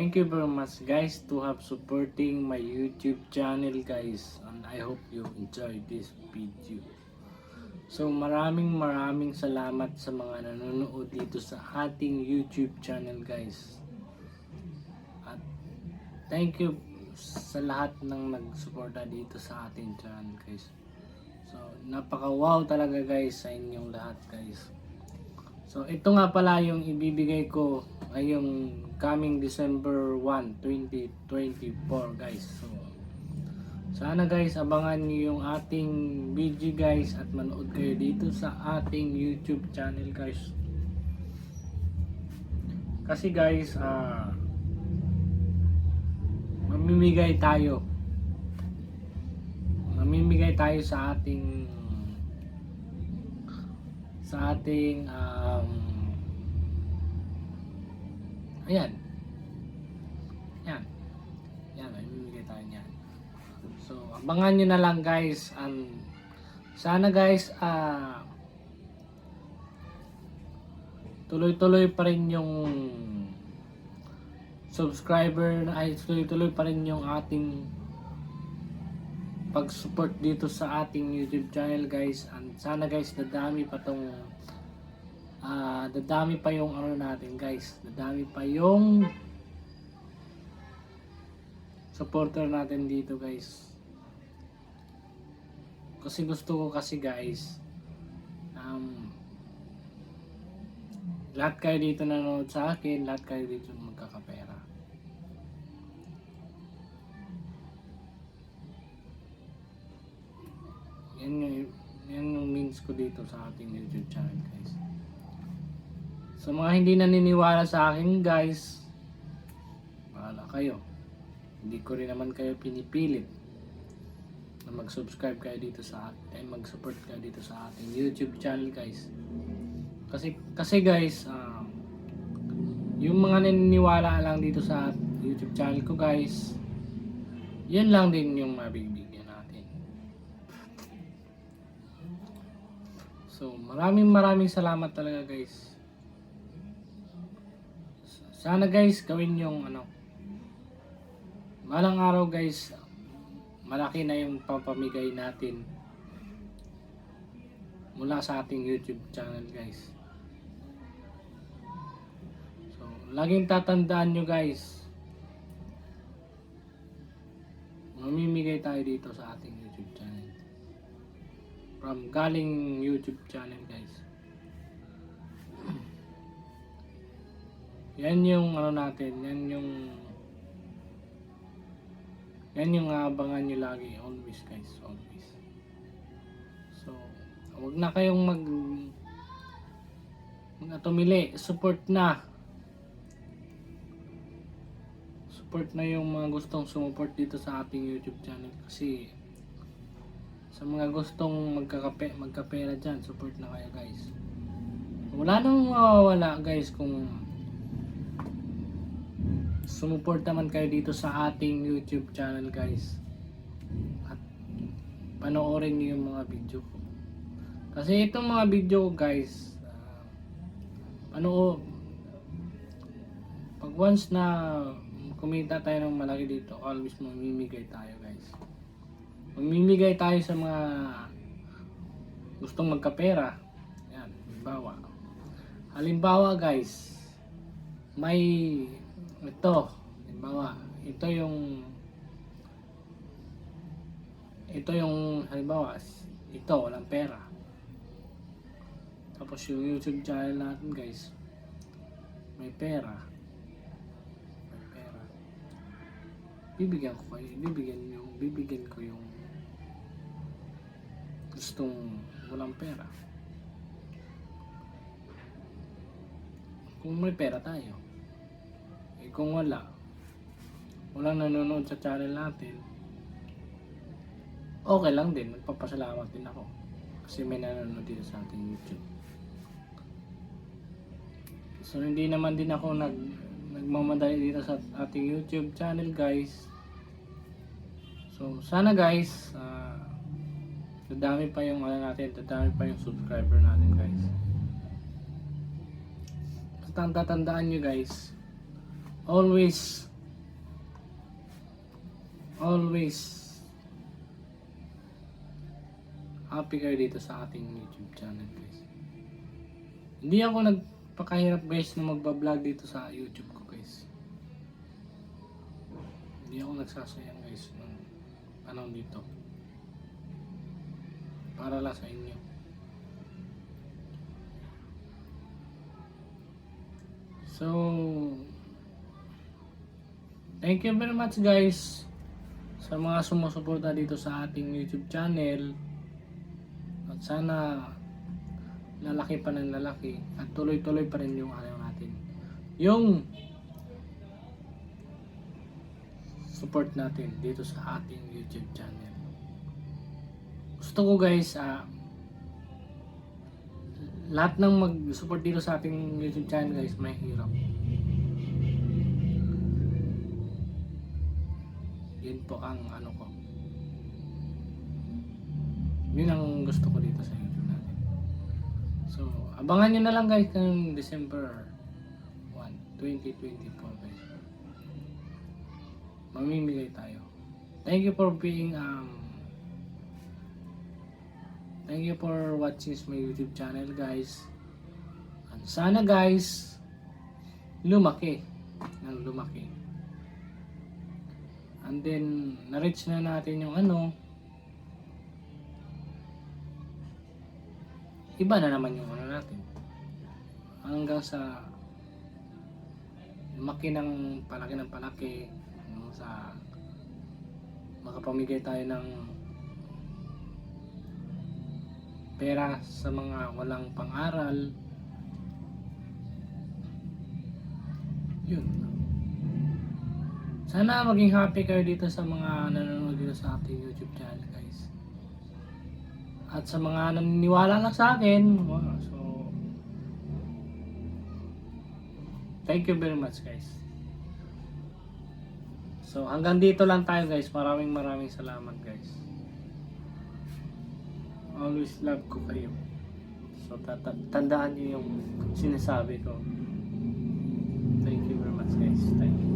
thank you very much guys to have supporting my YouTube channel guys and I hope you enjoy this video. So maraming maraming salamat sa mga nanonood dito sa ating YouTube channel guys. At thank you sa lahat ng nagsuporta dito sa ating channel guys. So napaka wow talaga guys sa inyong lahat guys. So ito nga pala yung ibibigay ko ngayong coming December 1, 2024 guys. So sana guys abangan niyo yung ating video guys at manood kayo dito sa ating YouTube channel guys. Kasi guys, ah mamimigay tayo. Mamimigay tayo sa ating sa ating um, ayan. Yan yan mamimigay tayo niyan. So abangan nyo na lang guys and sana guys ah tuloy-tuloy pa rin yung subscriber na ay tuloy-tuloy pa rin yung ating pag-support dito sa ating YouTube channel guys. And sana guys dadami pa tong ah dadami pa yung ano natin guys. Dadami pa yung supporter natin dito guys. Kasi gusto ko kasi guys um, lahat kayo dito nanonood sa akin lahat kayo dito magkakapera. Yan yung, yan yung means ko dito sa ating YouTube channel guys. Sa mga hindi naniniwala sa akin guys, bahala kayo. Hindi ko rin naman kayo pinipilit na mag-subscribe kayo dito sa atin, mag-support kayo dito sa ating YouTube channel guys. Kasi kasi guys, um, yung mga naniniwala lang dito sa YouTube channel ko guys, yan lang din yung mabibigyan natin. So, maraming maraming salamat talaga guys. Sana guys, gawin yung ano. Malang araw guys, malaki na yung papamigay natin mula sa ating YouTube channel guys. So, laging tatandaan nyo guys, mamimigay tayo dito sa ating YouTube channel from galing YouTube channel guys. Yan yung ano natin, yan yung yan yung aabangan nyo lagi, always guys, always. So, wag na kayong mag mga tumili, support na. Support na yung mga gustong sumuport dito sa ating YouTube channel kasi sa mga gustong magkakape, magkapera dyan, support na kayo guys. Wala nang mawawala guys kung sumuport naman kayo dito sa ating YouTube channel guys. At panoorin niyo yung mga video ko. Kasi itong mga video ko guys, uh, ano pag once na kumita tayo ng malaki dito, always mamimigay tayo guys. Mamimigay tayo sa mga gustong magkapera. Yan, halimbawa. Halimbawa guys, may ito, halimbawa, ito yung ito yung halimbawa, ito walang pera. Tapos yung YouTube channel natin guys, may pera. May pera. Bibigyan ko kayo, bibigyan yung, bibigyan ko yung gustong walang pera. Kung may pera tayo. Eh kung wala, walang nanonood sa channel natin, okay lang din, magpapasalamat din ako. Kasi may nanonood dito sa ating YouTube. So hindi naman din ako nag nagmamadali dito sa ating YouTube channel guys. So sana guys, ah dadami pa yung ano natin, dadami pa yung subscriber natin guys. Tatandaan nyo guys, always always happy kayo dito sa ating YouTube channel guys. Hindi ako nagpakahirap guys na magbablog dito sa YouTube ko guys. Hindi ako nagsasayang guys ng panahon dito. Para lang sa inyo. So, thank you very much guys sa mga sumusuporta dito sa ating YouTube channel. At sana lalaki pa ng lalaki at tuloy-tuloy pa rin yung ano natin. Yung support natin dito sa ating YouTube channel. Gusto ko guys, ah, lahat ng mag-support dito sa ating YouTube channel guys, may hirap. Po ang ano ko. Yun ang gusto ko dito sa YouTube natin. So, abangan nyo na lang guys ng December 1, 2024 guys. Mamimigay tayo. Thank you for being um Thank you for watching my YouTube channel guys. And sana guys lumaki ng lumaki. And then na-reach na natin yung ano iba na naman yung ano natin. Hanggang sa lumaki ng palaki ng palaki hanggang sa makapamigay tayo ng pera sa mga walang pang-aral. Yun. Sana maging happy kayo dito sa mga nanonood dito sa ating YouTube channel, guys. At sa mga naniniwala lang sa akin, so thank you very much, guys. So hanggang dito lang tayo, guys. Maraming maraming salamat, guys always love ko kayo. So, tandaan niyo yung sinasabi ko. Thank you very much guys. Thank you.